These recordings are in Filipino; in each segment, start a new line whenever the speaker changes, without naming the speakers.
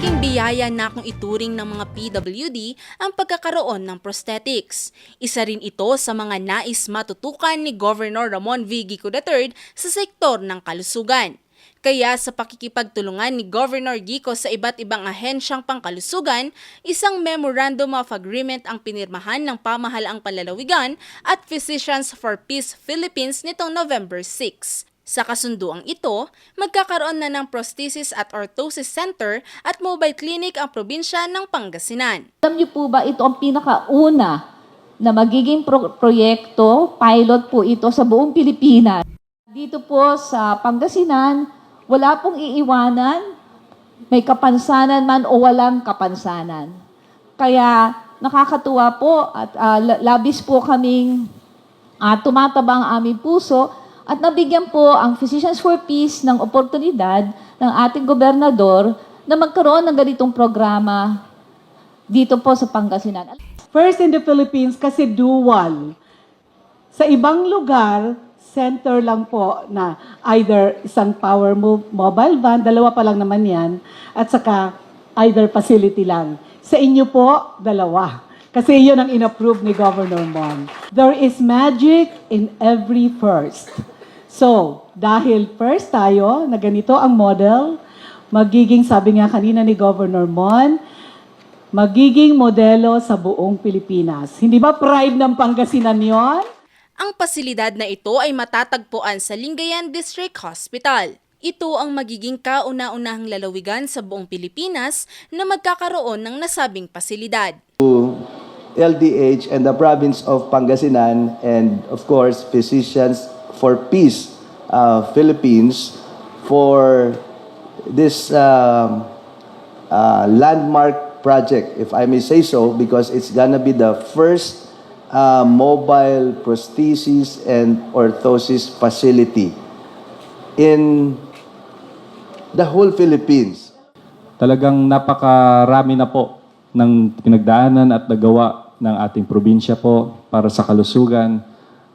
Malaking biyaya na kung ituring ng mga PWD ang pagkakaroon ng prosthetics. Isa rin ito sa mga nais matutukan ni Governor Ramon V. Gico III sa sektor ng kalusugan. Kaya sa pakikipagtulungan ni Governor Gico sa iba't ibang ahensyang pangkalusugan, isang Memorandum of Agreement ang pinirmahan ng Pamahalaang Panlalawigan at Physicians for Peace Philippines nitong November 6. Sa kasunduang ito, magkakaroon na ng prosthesis at orthosis center at mobile clinic ang probinsya ng Pangasinan.
Alam niyo po ba, ito ang pinakauna na magiging pro- proyekto, pilot po ito sa buong Pilipinas. Dito po sa Pangasinan, wala pong iiwanan, may kapansanan man o walang kapansanan. Kaya nakakatuwa po at la- labis po kaming ah, tumatabang aming puso at nabigyan po ang Physicians for Peace ng oportunidad ng ating gobernador na magkaroon ng ganitong programa dito po sa Pangasinan.
First in the Philippines kasi dual. Sa ibang lugar, center lang po na either isang power mo- mobile van, dalawa pa lang naman yan, at saka either facility lang. Sa inyo po, dalawa. Kasi yun ang inapprove ni Governor Mon. There is magic in every first. So, dahil first tayo, na ganito ang model, magiging, sabi nga kanina ni Governor Mon, magiging modelo sa buong Pilipinas. Hindi ba pride ng Pangasinan yon?
Ang pasilidad na ito ay matatagpuan sa Lingayen District Hospital. Ito ang magiging kauna-unahang lalawigan sa buong Pilipinas na magkakaroon ng nasabing pasilidad.
LDH and the province of Pangasinan and of course Physicians for Peace uh, Philippines for this um, uh, landmark project, if I may say so, because it's gonna be the first uh, mobile prosthesis and orthosis facility in the whole Philippines.
Talagang napakarami na po ng pinagdaanan at nagawa ng ating probinsya po para sa kalusugan.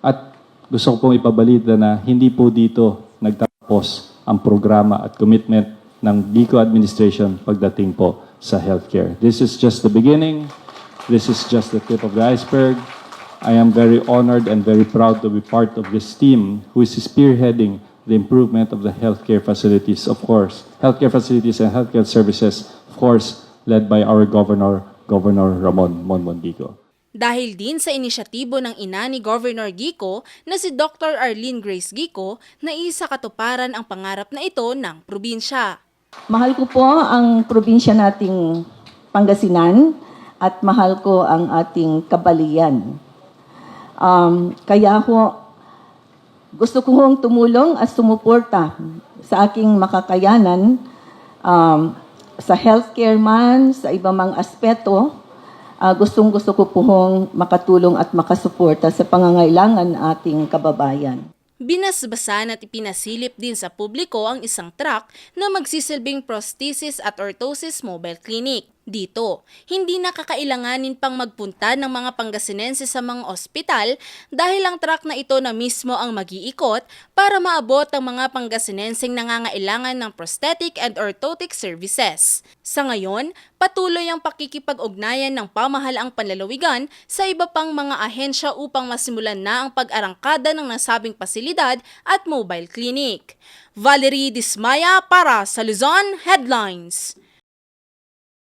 At gusto ko pong ipabalita na hindi po dito nagtapos ang programa at commitment ng Bico administration pagdating po sa healthcare. This is just the beginning. This is just the tip of the iceberg. I am very honored and very proud to be part of this team who is spearheading the improvement of the healthcare facilities, of course, healthcare facilities and healthcare services, of course, led by our governor, Governor Ramon Monmondico.
Dahil din sa inisyatibo ng ina ni Governor Gico na si Dr. Arlene Grace Gico na isa katuparan ang pangarap na ito ng probinsya.
Mahal ko po ang probinsya nating Pangasinan at mahal ko ang ating kabalian. Um, kaya ho, gusto ko hong tumulong at sumuporta sa aking makakayanan um, sa healthcare man, sa ibang mga aspeto. Ah, gustong gusto ko po hong makatulong at makasuporta sa pangangailangan ng ating kababayan.
Binasbasan at ipinasilip din sa publiko ang isang truck na magsisilbing prosthesis at orthosis mobile clinic. Dito, hindi na kakailanganin pang magpunta ng mga Pangasinense sa mga ospital dahil ang truck na ito na mismo ang mag-iikot para maabot ang mga Pangasinenseng nangangailangan ng prosthetic and orthotic services. Sa ngayon, patuloy ang pakikipag-ugnayan ng pamahalaang panlalawigan sa iba pang mga ahensya upang masimulan na ang pag-arangkada ng nasabing pasilidad at mobile clinic. Valerie Dismaya para sa Luzon Headlines.